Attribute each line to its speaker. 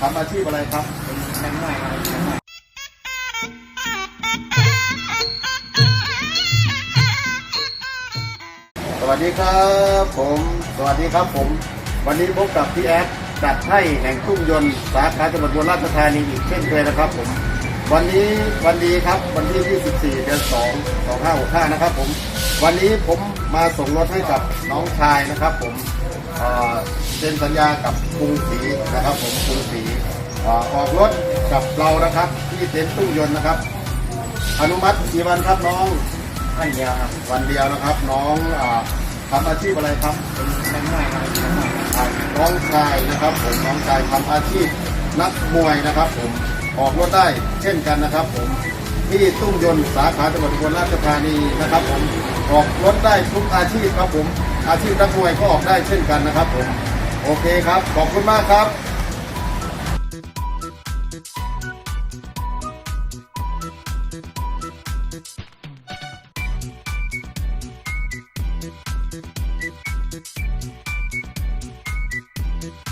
Speaker 1: ทำอาชีพอะไรครับ
Speaker 2: เป็นแรงหน่อยครับแรงหน่อย
Speaker 1: สวัสดีครับผม สวัสดีครับผม วันนี้พบกับพี่แอดจัดให้แห่งทุ่งยนต์สาขาจังหวัดอุบลราชธานีอีกเช่นเคยนะครับผม วันนี้วันดีครับวันที่ 24 เดือน 2 2565 นะครับผม วันนี้ผมมาส่งรถให้กับน้องชายนะครับผม เอ่อเซ็นสัญญากับกรุงศรีนะครับผมกรุงศรีเอ่อออกรถกับเรานะครับ ที่เต็นท์ตู้ยนต์นะครับ อนุมัติกี่วันครับน้อง
Speaker 2: อันเดียวครับ
Speaker 1: วันเดียวนะครับ น้องอาทำอาชีพอะไรครับ
Speaker 2: เป็นแรงหน่อยครับแรงหน่อย
Speaker 1: อ่าน้องชายนะครับ ผมน้องชายทำอาชีพนักมวยนะครับ ผมออกรถได้เช่นกันนะครับ ผมที่ตุ้งยนต์สาขาจังหวัดอุบลราชธานีนะครับ ผมออกรถได้ทุกอาชีพครับผม อาชีพนักมวยก็ออกได้เช่นกันนะครับผม โอเคครับ ขอบคุณมากครับ